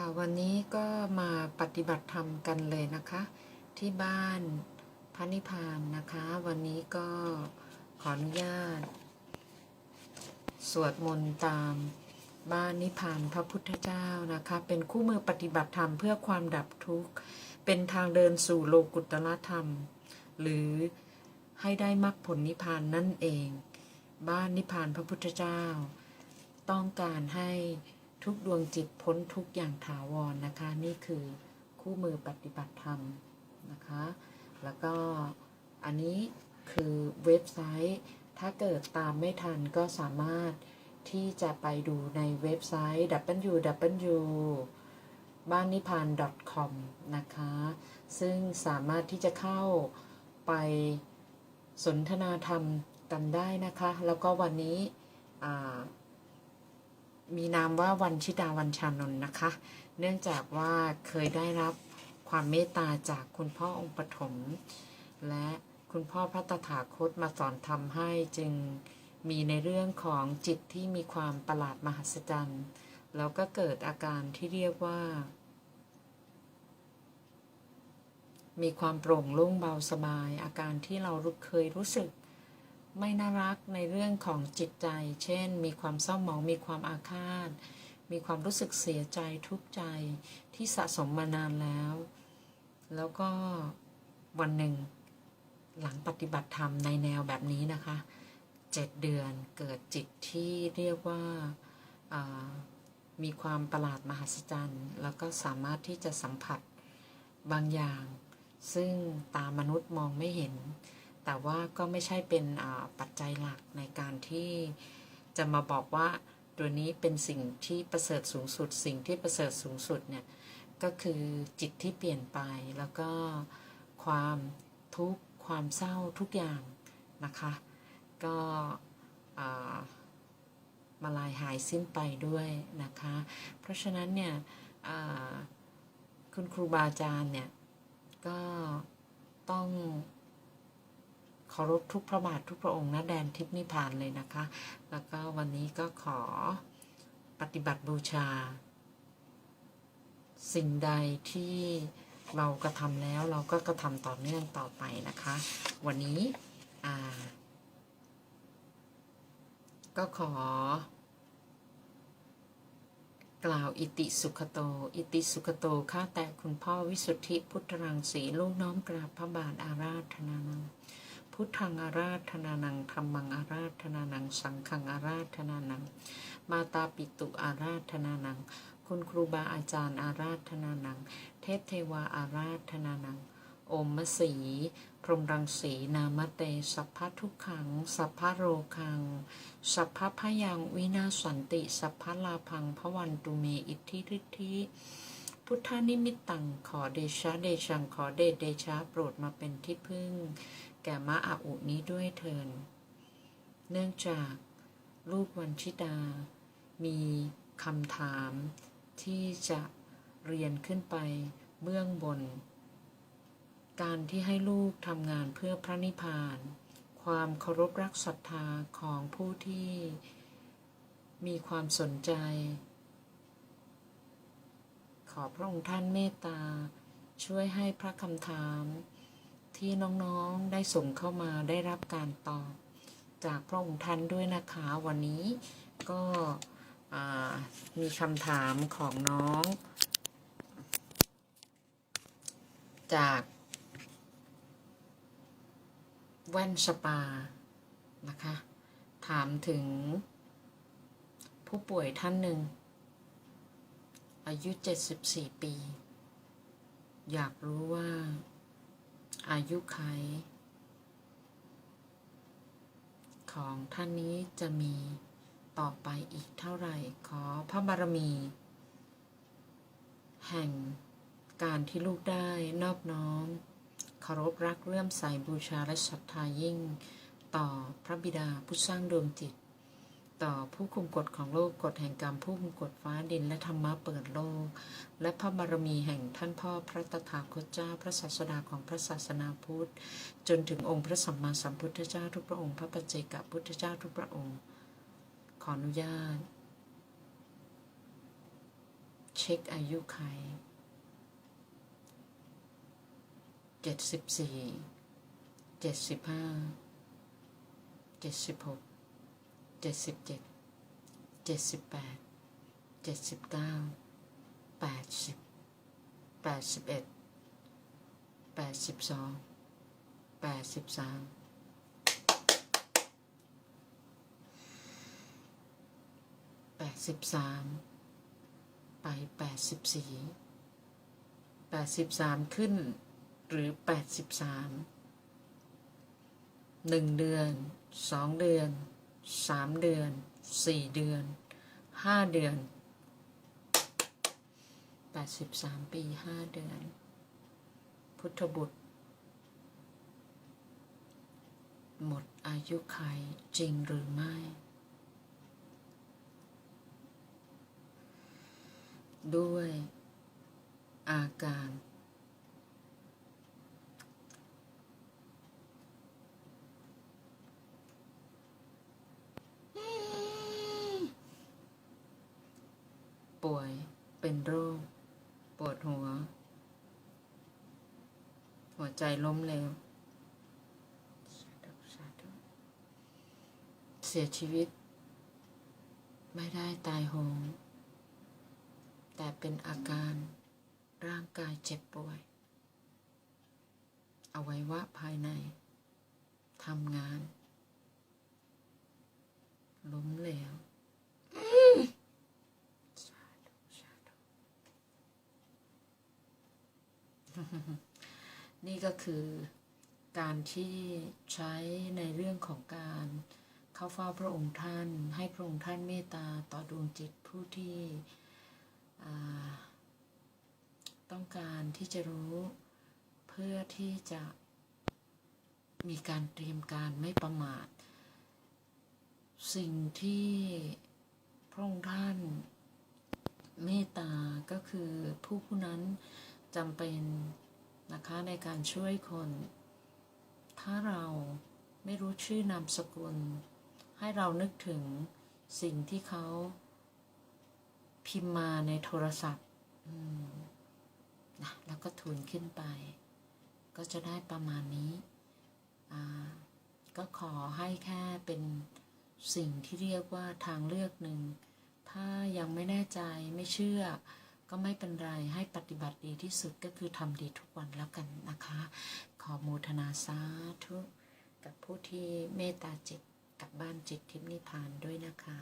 ค่ะวันนี้ก็มาปฏิบัติธรรมกันเลยนะคะ ที่บ้านพระนิพพานนะคะ วันนี้ก็ขออนุญาต สวดมนต์ตามบ้านนิพพานพระพุทธเจ้านะคะ เป็นคู่มือปฏิบัติธรรมเพื่อความดับทุกข์ เป็นทางเดินสู่โลกุตตรธรรม หรือให้ได้มรรคผลนิพพานนั่นเอง บ้านนิพพานพระพุทธเจ้า ต้องการให้ ทุกดวงจิตพ้นทุกอย่างถาวรนะคะ นี่คือคู่มือปฏิบัติธรรมนะคะ แล้วก็อันนี้คือเว็บไซต์ ถ้าเกิดตามไม่ทันก็สามารถที่จะไปดูในเว็บไซต์ www บ้านนิพาน .com นะคะ ซึ่งสามารถที่จะเข้าไปสนทนาธรรมกันได้นะคะ แล้วก็วันนี้ มีนามว่าวันชิดาวันชานนท์นะคะ เนื่องจากว่าเคยได้รับความเมตตาจากคุณพ่อองค์ปฐมและคุณพ่อพระตถาคตมาสอนทำให้จึงมีในเรื่องของจิตที่มีความประหลาดมหัศจรรย์แล้วก็เกิดอาการที่เรียกว่า มีความโปร่งโล่งเบาสบาย อาการที่เราเคยรู้สึก ไม่น่ารักในเรื่องของจิตใจ เช่น มีความเศร้าหมอง มีความอาฆาต มีความรู้สึกเสียใจทุกข์ใจที่สะสมมานานแล้ว แล้วก็วันหนึ่งหลังปฏิบัติธรรมในแนวแบบนี้นะคะเจ็ดเดือนเกิดจิตที่เรียกว่าามีความประหลาดมหัศจรรย์ แล้วก็สามารถที่จะสัมผัสบางอย่าง ซึ่งตามนุษย์มองไม่เห็น แต่ว่าก็ไม่ใช่เป็นปัจจัยหลักในการที่จะมาบอกว่าตัวนี้เป็นสิ่งที่ประเสริฐสูงสุด สิ่งที่ประเสริฐสูงสุดเนี่ยก็คือจิตที่เปลี่ยนไปแล้วก็ความทุกข์ความเศร้าทุกอย่างนะคะ ก็มาลายหายสิ้นไปด้วยนะคะ เพราะฉะนั้นเนี่ยคุณครูบาอาจารย์เนี่ยก็ต้อง เคารพทุกพระบาททุกพระองค์นะแดนทิพนิพานเลยนะคะ แล้วก็วันนี้ก็ขอปฏิบัติบูชา สิ่งใดที่เรากระทำแล้วเราก็กระทำต่อเนื่องต่อไปนะคะ วันนี้ก็ขอ กล่าวอิติสุขโต อิติสุขโตข้าแต่คุณพ่อวิสุทธิพุทธรังสีลูกน้อมกราบพระบาทอาราธนานัง พุทธังอาราธนานังธรรมังอาราธนานัง สังฆังอาราธนานัง มาตาปิตุอาราธนานัง คุณครูบาอาจารย์อาราธนานัง เทพเทวาอาราธนานัง โอมมสี พรหมรังสีนามเต สัพพทุกขัง สัพพโรคัง สัพพพยังวินาสันติ สัพพลาพังพวันตุเมอิทธิฤทธิพุทธานิมิตตังขอเดชะเดชังขอเดชเดชะโปรดมาเป็นที่พึ่ง ก่มะอาอุนี้ด้วยเถิน เนื่องจากลูกวันชิดา มีคำถามที่จะเรียนขึ้นไปเบื้องบน การที่ให้ลูกทำงานเพื่อพระนิพพาน ความเคารพรักศรัทธาของผู้ที่มีความสนใจ ขอพระองค์ท่านเมตตา ช่วยให้พระคำถาม ที่น้องๆได้ส่งเข้ามาได้รับการตอบ จากพระองค์ท่านด้วยนะคะ วันนี้ก็มีคำถามของน้อง จากแว่นสปานะคะ ถามถึงผู้ป่วยท่านหนึ่ง อายุ 74 ปี อยากรู้ว่า อายุไข ของท่านนี้จะมีต่อไปอีกเท่าไหร่ ขอพระบารมี แห่งการที่ลูกได้นอบน้อมเคารพรักเลื่อมใสบูชาและศรัทธายิ่ง ต่อพระบิดาผู้สร้างดวงจิต ต่อผู้คุมกฎของโลกกฎแห่งกรรมผู้คุมกฎฟ้าดินและธรรมะเปิดโลก และพระบารมีแห่งท่านพ่อพระตถาคตเจ้าพระศาสดาของพระศาสนาพุทธ จนถึงองค์พระสัมมาสัมพุทธเจ้าทุกพระองค์พระปัจเจกพุทธเจ้าทุกพระองค์ ขออนุญาตแชช็คอายุไขเจ็ดสิบสี่เจ็ดสิบห้าเจ็ดสิบหก เจ็ดสิบเจ็ดเจ็ดสิบแปดเจ็ดสิบเก้าแปดสิบแปดสิบเอ็ดแปดสิบสองแปดสิบสามแปดสิบสามไปแปดสิบสี่แปดสิบสามขึ้น หรือแปดสิบสามหนึ่งเดือนสองเดือน สามเดือนสี่เดือนห้าเดือนแปดสิบสามปีห้าเดือน พุทธบุตร หมดอายุไขจริงหรือไม่ ด้วยอาการ ป่วยเป็นโรค ปวด หัว หัวใจล้มเหลวสาธุสาธุเสียชีวิต ไม่ได้ตายโหง แต่เป็นอาการร่างกายเจ็บป่วยอวัยวะภายในทำงาน ล้มเหลวสาธุสาธุ นี่ก็คือการที่ใช้ในเรื่องของการเข้าเฝ้าพระองค์ท่าน ให้พระองค์ท่านเมตตาต่อดวงจิตผู้ที่ต้องการที่จะรู้เพื่อที่จะมีการเตรียมการไม่ประมาท สิ่งที่พระองค์ท่านเมตตาก็คือผู้ผู้นั้น จำเป็นนะคะในการช่วยคน ถ้าเราไม่รู้ชื่อนามสกุล ให้เรานึกถึงสิ่งที่เขาพิมพ์มาในโทรศัพท์นะแล้วก็ทูลขึ้นไป ก็จะได้ประมาณนี้ ก็ขอให้แค่เป็นสิ่งที่เรียกว่าทางเลือกหนึ่ง ถ้ายังไม่แน่ใจไม่เชื่อ ก็ไม่เป็นไรให้ปฏิบัติดีที่สุดก็คือทำดีทุกวันแล้วกันนะคะ ขอโมทนาสาธุกับผู้ที่เมตตาจิตกับบ้านจิตทิพนิพานด้วยนะคะ